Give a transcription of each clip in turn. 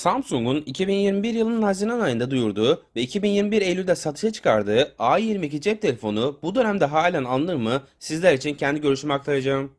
Samsung'un 2021 yılının Haziran ayında duyurduğu ve 2021 Eylül'de satışa çıkardığı A22 cep telefonu bu dönemde halen alınır mı? Sizler için kendi görüşümü aktaracağım.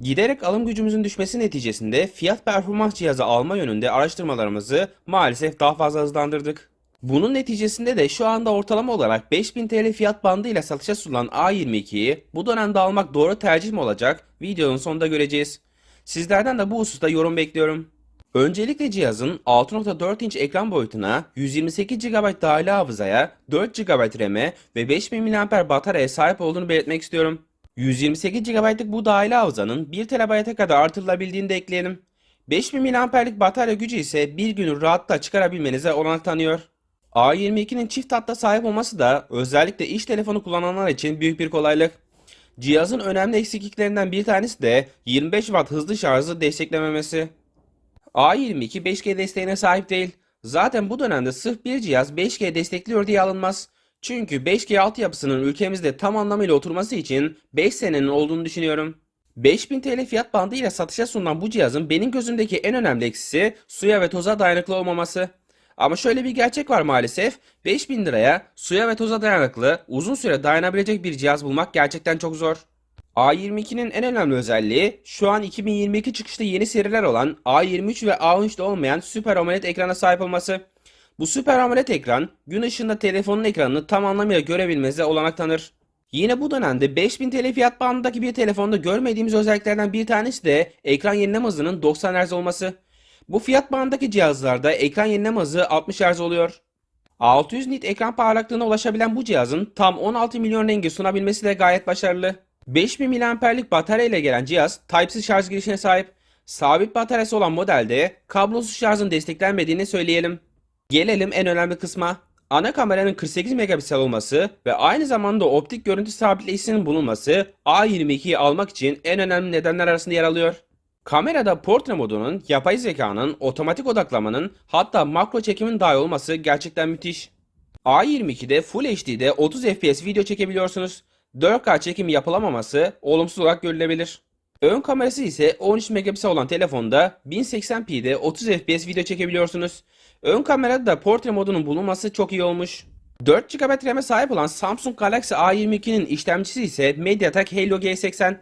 Giderek alım gücümüzün düşmesi neticesinde fiyat performans cihazı alma yönünde araştırmalarımızı maalesef daha fazla hızlandırdık. Bunun neticesinde de şu anda ortalama olarak 5000 TL fiyat bandıyla satışa sunulan A22'yi bu dönemde almak doğru tercih mi olacak? Videonun sonunda göreceğiz. Sizlerden de bu hususta yorum bekliyorum. Öncelikle cihazın 6.4 inç ekran boyutuna, 128 GB dahili hafızaya, 4 GB RAM'e ve 5000 mAh bataryaya sahip olduğunu belirtmek istiyorum. 128 GB'lık bu dahili hafızanın 1 TB'ye kadar artırılabildiğini de ekleyelim. 5000 mAh'lik batarya gücü ise bir günü rahatla çıkarabilmenize olanak tanıyor. A22'nin çift hatta sahip olması da özellikle iş telefonu kullananlar için büyük bir kolaylık. Cihazın önemli eksikliklerinden bir tanesi de 25 Watt hızlı şarjı desteklememesi. A22 5G desteğine sahip değil. Zaten bu dönemde sırf bir cihaz 5G destekliyor diye alınmaz. Çünkü 5G altyapısının ülkemizde tam anlamıyla oturması için 5 senenin olduğunu düşünüyorum. 5000 TL fiyat bandıyla satışa sunulan bu cihazın benim gözümdeki en önemli eksisi suya ve toza dayanıklı olmaması. Ama şöyle bir gerçek var maalesef. 5000 liraya suya ve toza dayanıklı, uzun süre dayanabilecek bir cihaz bulmak gerçekten çok zor. A22'nin en önemli özelliği şu an 2022 çıkışlı yeni seriler olan A23 ve A13'te olmayan Super AMOLED ekrana sahip olması. Bu Super AMOLED ekran gün ışığında telefonun ekranını tam anlamıyla görebilmenize olanak tanır. Yine bu dönemde 5000 TL fiyat bandındaki bir telefonda görmediğimiz özelliklerden bir tanesi de ekran yenileme hızının 90 Hz olması. Bu fiyat bandındaki cihazlarda ekran yenileme hızı 60 Hz oluyor. 600 nit ekran parlaklığına ulaşabilen bu cihazın tam 16 milyon rengi sunabilmesi de gayet başarılı. 5000 mAh'lik batarya ile gelen cihaz Type-C şarj girişine sahip. Sabit bataryası olan modelde kablosuz şarjın desteklenmediğini söyleyelim. Gelelim en önemli kısma. Ana kameranın 48 megapiksel olması ve aynı zamanda optik görüntü sabitleyicinin bulunması A22'yi almak için en önemli nedenler arasında yer alıyor. Kamerada portre modunun, yapay zekanın, otomatik odaklamanın hatta makro çekimin dahil olması gerçekten müthiş. A22'de Full HD'de 30 FPS video çekebiliyorsunuz. 4K çekim yapılamaması olumsuz olarak görülebilir. Ön kamerası ise 13 megapiksel olan telefonda 1080p'de 30 FPS video çekebiliyorsunuz. Ön kamerada da portre modunun bulunması çok iyi olmuş. 4 GB RAM'e sahip olan Samsung Galaxy A22'nin işlemcisi ise MediaTek Helio G80.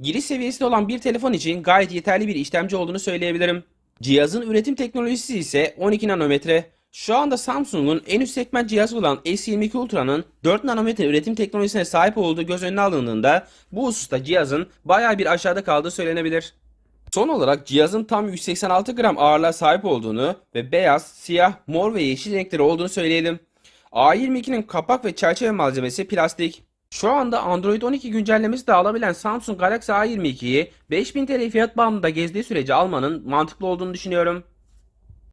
Giriş seviyesinde olan bir telefon için gayet yeterli bir işlemci olduğunu söyleyebilirim. Cihazın üretim teknolojisi ise 12 nanometre. Şu anda Samsung'un en üst segment cihazı olan S22 Ultra'nın 4 nanometre üretim teknolojisine sahip olduğu göz önüne alındığında bu hususta cihazın bayağı bir aşağıda kaldığı söylenebilir. Son olarak cihazın tam 186 gram ağırlığa sahip olduğunu ve beyaz, siyah, mor ve yeşil renkleri olduğunu söyleyelim. A22'nin kapak ve çerçeve malzemesi plastik. Şu anda Android 12 güncellemesi de alabilen Samsung Galaxy A22'yi 5000 TL fiyat bandında gezdiği sürece almanın mantıklı olduğunu düşünüyorum.